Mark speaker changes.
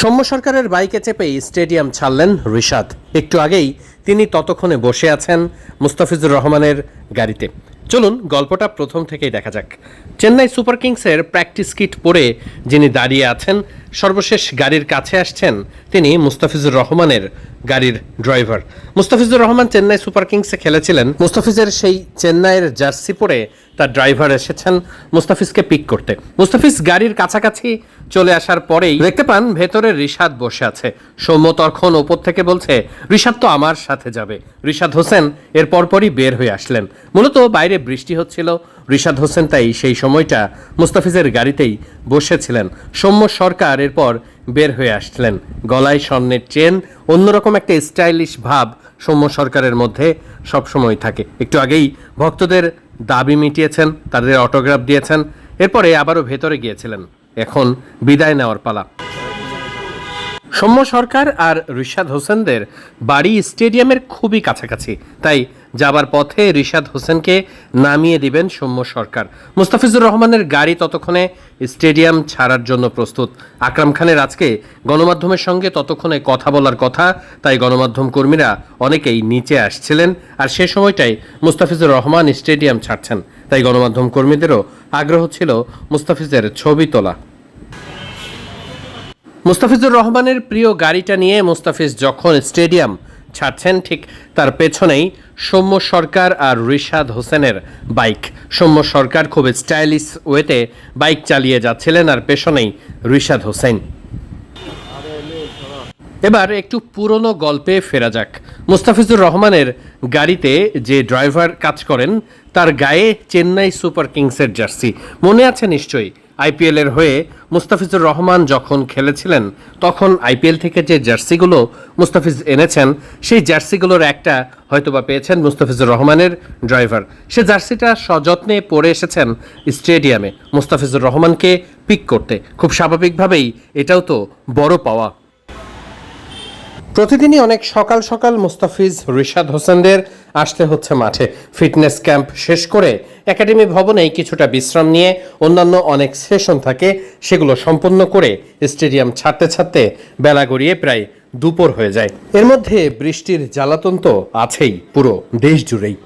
Speaker 1: সৌম্য সরকারের বাইকে চেপেই স্টেডিয়াম ছাড়লেন রিশাদ। একটু আগেই তিনি ততক্ষণে বসে আছেন মুস্তাফিজুর রহমানের গাড়িতে। চলুন, গল্পটা প্রথম থেকেই দেখা যাক। চেন্নাই সুপার কিংসের প্র্যাকটিস কিট পরে যিনি দাঁড়িয়ে আছেন সর্বশেষ গাড়ির কাছে আসছেন তিনি মুস্তাফিজুর রহমানের গাড়ির ড্রাইভার। মুস্তাফিজুর রহমান চেন্নাই সুপার কিংসে খেলেছিলেন। মুস্তাফিজের সেই চেন্নাইয়ের জার্সি পরে তার ড্রাইভার এসেছেন মুস্তাফিজকে পিক করতে। মুস্তাফিজ গাড়ির কাছাকাছি চলে আসার পরেই দেখতে পান ভেতরে রিশাদ বসে আছে। সৌম্য তখন ওপর থেকে বলছে, রিশাদ তো আমার সাথে যাবে। রিশাদ হোসেন এর পরপরই বের হয়ে আসলেন। মূলত বাইরে বৃষ্টি হচ্ছিল রিশাদ হোসেন তাই সেই সময়টা মুস্তাফিজের গাড়িতেই বসেছিলেন। সৌম্য সরকার এরপর বের হয়ে আসছিলেন। গলায় স্বর্ণের চেন, অন্যরকম একটা স্টাইলিশ ভাব সৌম্য সরকারের মধ্যে সবসময় থাকে। একটু আগেই ভক্তদের দাবি মিটিয়েছেন, তাদের অটোগ্রাফ দিয়েছেন, এরপরে আবারও ভেতরে গিয়েছিলেন। এখন বিদায় নেওয়ার পালা। সৌম্য সরকার আর রিশাদ হোসেনদের বাড়ি স্টেডিয়ামের খুবই কাছাকাছি। তাই যাবার পথে রিশাদ হোসেনকে নামিয়ে দিবেন সৌম্য সরকার। মুস্তাফিজুর রহমানের গাড়ি ততক্ষণে স্টেডিয়াম ছাড়ার জন্য প্রস্তুত। আকরাম খানের আজকে গণমাধ্যমের সঙ্গে ততক্ষণে কথা বলার কথা, তাই গণমাধ্যম কর্মীরা অনেকেই নিচে আসছিলেন আর সে সময়টাই মুস্তাফিজুর রহমান স্টেডিয়াম ছাড়ছেন। তাই গণমাধ্যম কর্মীদেরও আগ্রহ ছিল মুস্তাফিজের ছবি তোলা। মুস্তাফিজুর রহমানের প্রিয় গাড়িটা নিয়ে মুস্তাফিজ যখন স্টেডিয়াম ছাড়ছেন, ঠিক তার পেছনেই সৌম্য সরকার আর রিশাদ হোসেনের বাইক। সৌম্য সরকার খুব স্টাইলিশ ওয়েতে বাইক চালিয়ে যাচ্ছিলেন আর পেছনেই রিশাদ হোসেন। এবার একটু পুরনো গল্পে ফেরা যাক। মুস্তাফিজুর রহমানের গাড়িতে যে ড্রাইভার কাজ করেন, তার গায়ে চেন্নাই সুপার কিংসের জার্সি। মনে আছে নিশ্চয়ই? আইপিএল এর হয়ে মুস্তাফিজুর রহমান যখন খেলেছিলেন, তখন আইপিএল থেকে যে জার্সিগুলো মুস্তাফিজ এনেছেন, সেই জার্সিগুলোর একটা হয়তোবা পেয়েছেন মুস্তাফিজুর রহমানের ড্রাইভার। সে জার্সিটা সযত্নে পরে এসেছেন স্টেডিয়ামে মুস্তাফিজুর রহমানকে পিক করতে। খুব স্বাভাবিকভাবেই এটাও তো বড় পাওয়া প্রতিদিনই অনেক সকাল সকাল মুস্তাফিজ রিশাদ হোসেনদের আসতে হচ্ছে মাঠে। ফিটনেস ক্যাম্প শেষ করে একাডেমি ভবনেই কিছুটা বিশ্রাম নিয়ে অন্যান্য অনেক সেশন থাকে, সেগুলো সম্পন্ন করে স্টেডিয়াম ছাড়তে ছাড়তে বেলা গড়িয়ে প্রায় দুপুর হয়ে যায়। এর মধ্যে বৃষ্টির জ্বালাতন তো আছেই, পুরো দেশ জুড়েই